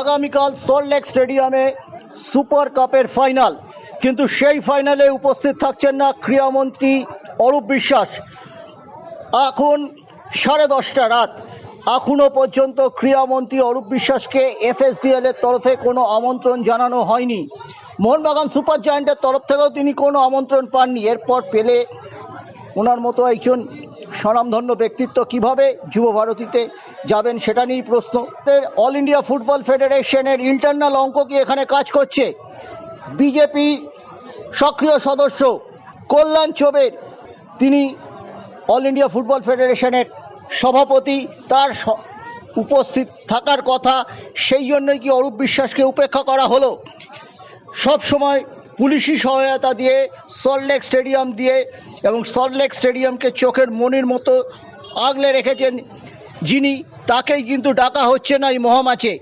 আগামীকাল সল্টলেক স্টেডিয়ামে সুপার কাপের ফাইনাল। কিন্তু সেই ফাইনালে উপস্থিত থাকছেন না ক্রীড়ামন্ত্রী অরূপ বিশ্বাস। এখন সাড়ে দশটা রাত। এখনও পর্যন্ত ক্রীড়ামন্ত্রী অরূপ বিশ্বাসকে এফএসডিএল এর তরফে কোনো আমন্ত্রণ জানানো হয়নি। মোহনবাগান সুপার জায়েন্টের তরফ থেকেও তিনি কোনো আমন্ত্রণ পাননি। এরপর পেলে ওনার মতো একজন স্বনামধন্য ব্যক্তিত্ব কীভাবে যুব ভারতীতে যাবেন সেটা নিয়েই প্রশ্ন। অল ইন্ডিয়া ফুটবল ফেডারেশনের ইন্টারনাল অঙ্ক কি এখানে কাজ করছে? বিজেপি সক্রিয় সদস্য কল্যাণ চোবের, তিনি অল ইন্ডিয়া ফুটবল ফেডারেশনের সভাপতি, তার উপস্থিত থাকার কথা, সেই জন্যই কি অরূপ বিশ্বাসকে উপেক্ষা করা হলো? সব সময় পুলিশি সহায়তা দিয়ে সল্টলেক স্টেডিয়াম দিয়ে এবং সল্টলেক স্টেডিয়ামকে চোখের মনির মতো আগলে রেখেছেন যিনি, তাকেই কিন্তু ডাকা হচ্ছে না এই মহামাচে